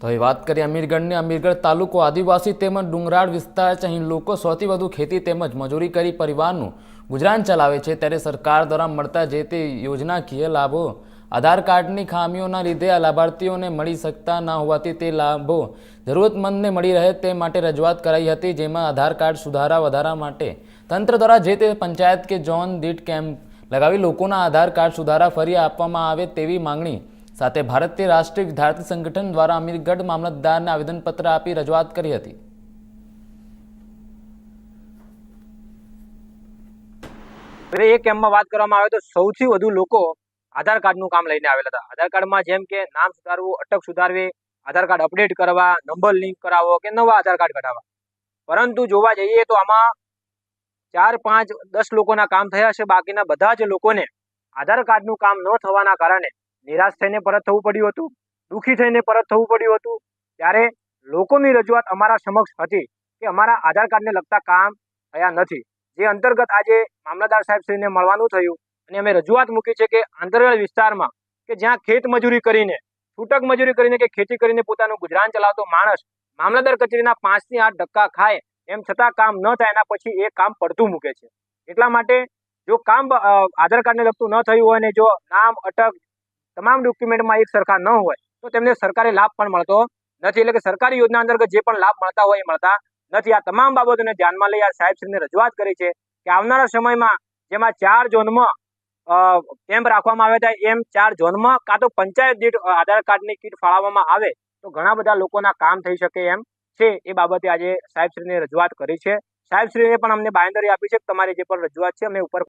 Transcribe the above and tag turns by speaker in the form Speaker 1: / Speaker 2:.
Speaker 1: તો હવે વાત કરીએ અમીરગઢની. અમીરગઢ તાલુકો આદિવાસી તેમજ ડુંગરાળ વિસ્તાર છે. અહીં લોકો સૌથી વધુ ખેતી તેમજ મજૂરી કરી પરિવારનું ગુજરાન ચલાવે છે. ત્યારે સરકાર દ્વારા મળતા જે તે યોજનાકીય લાભો આધાર કાર્ડની ખામીઓના લીધે આ લાભાર્થીઓને મળી શકતા ના હોવાથી તે લાભો જરૂરતમંદને મળી રહે તે માટે રજૂઆત કરાઈ હતી. જેમાં આધાર કાર્ડ સુધારા વધારા માટે તંત્ર દ્વારા જે તે પંચાયત કે ઝોન દીઠ કેમ્પ લગાવી લોકોના આધાર કાર્ડ સુધારા ફરી આપવામાં આવે તેવી માંગણી સાથે ભારતીય રાષ્ટ્રીય વિદ્યાર્થી સંગઠન દ્વારા અમીરગઢ મામલતદારને આવેદનપત્ર આપી રજૂઆત કરી હતી.
Speaker 2: હવે એ કેમ્પમાં વાત કરવામાં આવે તો સૌથી વધુ લોકો આધાર કાર્ડનું કામ લઈને આવેલા હતા. આધાર કાર્ડમાં જેમ કે નામ સુધારવું, અટક સુધારવી, આધાર કાર્ડ અપડેટ કરવા, નંબર લિંક કરાવવો કે નવા આધાર કાર્ડ કઢાવવા. પરંતુ જોવા જઈએ તો આમાં ચાર, પાંચ, દસ લોકોના કામ થયા છે. બાકીના બધા જ લોકોને આધાર કાર્ડનું કામ ન થવાના કારણે નિરાશ થઈને પરત થવું પડ્યું હતું, દુઃખી થઈને પરત થવું પડ્યું હતું, ત્યારે લોકોની રજૂઆત અમારા સમક્ષ હતી કે અમારા આધાર કાર્ડને લગતા કામ થયા નથી. જે અંતર્ગત આજે મામલતદાર સાહેબશ્રીને મળવાનું થયું અને અમે રજૂઆત મૂકી છે કે આંતરિયાળ વિસ્તારમાં કે જ્યાં ખેત મજૂરી કરીને છૂટક મજૂરી કરીને કે ખેતી કરીને પોતાનું ગુજરાન ચલાવતો માણસ મામલતદાર કચેરીના પાંચથી આઠ ધક્કા ખાય, એમ છતાં કામ ન થાય, એના પછી એ કામ પડતું મૂકે છે. એટલા માટે જો કામ આધાર કાર્ડને લગતું ન થયું હોય ને જો નામ, અટક તમામ ડોક્યુમેન્ટમાં એક સરખા ન હોય, તો તેમને સરકારી લાભ પણ મળતો નથી. એટલે કે સરકારી યોજના અંતર્ગત જે પણ લાભ મળતા હોય એ મળતા નથી. આ તમામ બાબતોને ધ્યાનમાં લઈ આ સાહેબશ્રીને રજૂઆત કરી છે કે આવનારા સમયમાં જેમાં ચાર ઝોનમાં કેમ્પ રાખવામાં આવ્યા હતા, એમ ચાર ઝોનમાં કાં તો પંચાયત દીઠ આધાર કાર્ડની કીટ ફાળવવામાં આવે, તો ઘણા બધા લોકોના કામ થઈ શકે એમ છે એ બાબતે આજે સાહેબશ્રીને રજૂઆત કરી છે. સાહેબશ્રીએ પણ અમને બાંયધરી આપી છે કે તમારી જે પણ રજૂઆત છે અમે ઉપર